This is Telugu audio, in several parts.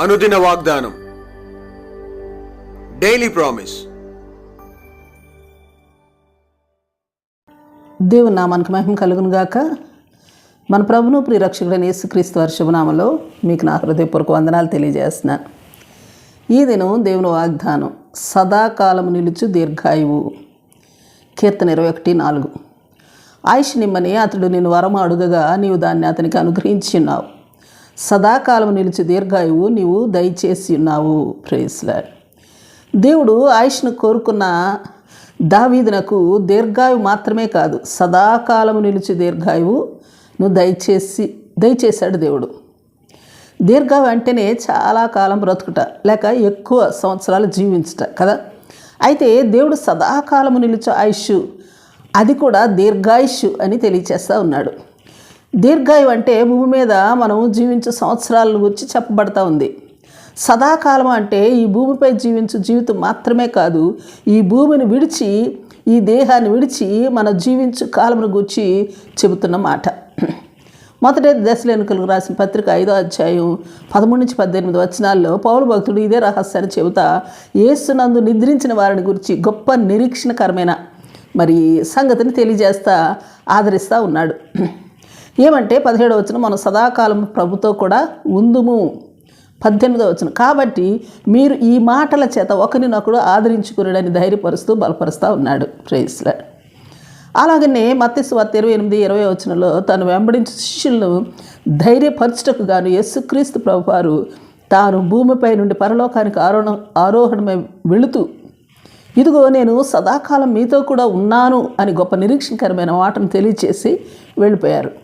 అనుదిన వాగ్దానం. డైలీ ప్రామిస్ దేవుని నామానికి మహిమ కలుగును గాక. మన ప్రభును ప్రియరక్షకుడైన యేసుక్రీస్తు వారి శుభనామలో మీకు నా హృదయపూర్వక వందనాలు తెలియజేస్తున్నాను ఈ దినం దేవుని వాగ్దానం సదాకాలము నిలుచు దీర్ఘాయువు. కీర్తన ఇరవై ఒకటి నాలుగు. ఆయుష్ నిమ్మని అతడు నేను వరం అడుగగా నీవు దాన్ని అతనికి అనుగ్రహించి సదాకాలం సదాకాలము నిలిచి దీర్ఘాయువు నీవు దయచేసి ఉన్నావు. ప్రేస్లాడ్ దేవుడు ఆయుష్ను కోరుకున్న దావీదునకు దీర్ఘాయువు మాత్రమే కాదు సదాకాలము నిలిచి దీర్ఘాయువు నువ్వు దయచేసి దయచేశాడు దేవుడు. దీర్ఘాయు అంటేనే చాలా కాలం బ్రతుకుట లేక ఎక్కువ సంవత్సరాలు జీవించుట కదా? అయితే దేవుడు సదాకాలము నిలిచే ఆయుష్ అది కూడా దీర్ఘాయుష్ అని తెలియచేస్తూ ఉన్నాడు. దీర్ఘాయు అంటే భూమి మీద మనం జీవించే సంవత్సరాల గురించి చెప్పబడతా ఉంది. సదాకాలం అంటే ఈ భూమిపై జీవించు జీవితం మాత్రమే కాదు ఈ భూమిని విడిచి ఈ దేహాన్ని విడిచి మన జీవించు కాలమును గురించి చెబుతున్న మాట. మొదటి దశలేనుకలకు రాసిన పత్రిక ఐదో అధ్యాయం పదమూడు నుంచి పద్దెనిమిది వచనాల్లో పౌరు భక్తుడు ఇదే రహస్యాన్ని చెబుతా ఏసునందు నిద్రించిన వారిని గురించి గొప్ప నిరీక్షణకరమైన మరి సంగతిని తెలియజేస్తా ఆదరిస్తూ ఉన్నాడు. ఏమంటే పదిహేడవ వచ్చిన మనం సదాకాలం ప్రభుతో కూడా ఉందుము. పద్దెనిమిదవ వచ్చిన కాబట్టి మీరు ఈ మాటల చేత ఒకరినొకడు ఆదరించుకున్నాడని ధైర్యపరుస్తూ బలపరుస్తూ ఉన్నాడు. ప్రేస్లాడ్ అలాగనే మత్స్యవార్త ఇరవై ఎనిమిది ఇరవై వచనంలో తను వెంబడించిన శిష్యులను ధైర్యపరచుటకు గాను యేసుక్రీస్తు ప్రభువారు తాను భూమిపై నుండి పరలోకానికి ఆరోహణ ఆరోహణమై వెళుతూ ఇదిగో నేను సదాకాలం మీతో కూడా ఉన్నాను అని గొప్ప నిరీక్షణకరమైన మాటను తెలియచేసి వెళ్ళిపోయారు.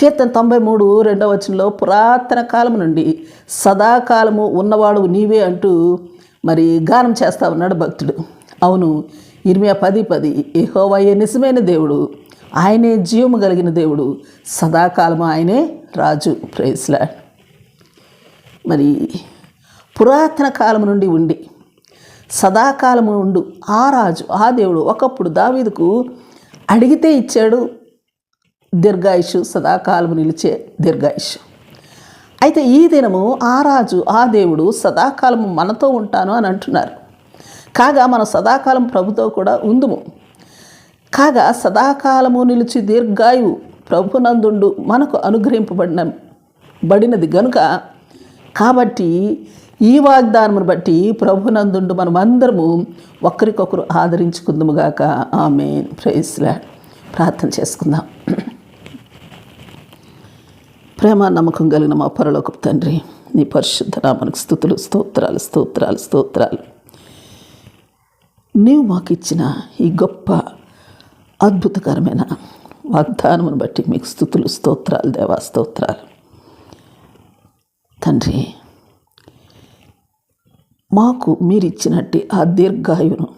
కీర్తన తొంభై మూడు రెండవ వచనంలో పురాతన కాలము నుండి సదాకాలము ఉన్నవాడు నీవే అంటూ మరి గానం చేస్తా ఉన్నాడు భక్తుడు. అవును ఇరిమియా పది పది ఏహోవయ్యే నిజమైన దేవుడు ఆయనే జీవము కలిగిన దేవుడు సదాకాలము ఆయనే రాజు. ప్రేస్లా మరి పురాతన కాలం నుండి ఉండి సదాకాలము ఉండు ఆ రాజు ఆ దేవుడు ఒకప్పుడు దావీదుకు అడిగితే ఇచ్చాడు దీర్ఘాయుషు సదాకాలము నిలిచే దీర్ఘాయుషు. అయితే ఈ దినము ఆ రాజు ఆ దేవుడు సదాకాలము మనతో ఉంటాను అని అంటున్నారు. కాగా మనం సదాకాలం ప్రభుతో కూడా ఉందుము. కాగా సదాకాలము నిలిచి దీర్ఘాయువు ప్రభునందుండు మనకు అనుగ్రహింపబడిన బడినది గనుక కాబట్టి ఈ వాగ్దానమును బట్టి ప్రభునందుండు మనమందరము ఒకరికొకరు ఆదరించుకుందాముగాక ఆమె ప్రైస్లా ప్రార్థన చేసుకుందాం. ప్రేమ నమ్మకం కలిగిన మా పరలోకపు తండ్రి నీ పరిశుద్ధ నామనికి స్థుతులు స్తోత్రాలు స్తోత్రాలు స్తోత్రాలు. నీవు మాకు ఇచ్చిన ఈ గొప్ప అద్భుతకరమైన వాగ్దానమును బట్టి మీకు స్థుతులు స్తోత్రాలు దేవా స్తోత్రాలు. తండ్రి మాకు మీరు ఇచ్చినట్టు ఆ దీర్ఘాయువును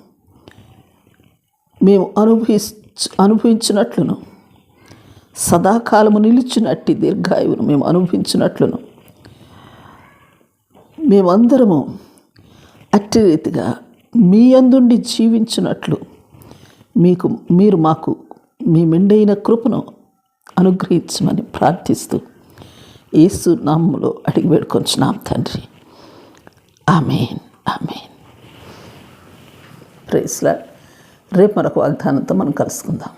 మేము అనుభవి అనుభవించినట్లును సదాకాలము నిలిచినట్టి దీర్ఘాయువును మేము అనుభవించినట్లును. మేమందరము అట్టి రీతిగా మీ అందుండి జీవించినట్లు మీకు మీరు మాకు మీ మెండైన కృపను అనుగ్రహించమని ప్రార్థిస్తూ యేసు నామములో అడిగి వేడుకొంచున్నాం తండ్రి. Amen amen. ప్రేస్లా రేపు మరొక వాగ్దానంతో మనం కలుసుకుందాం.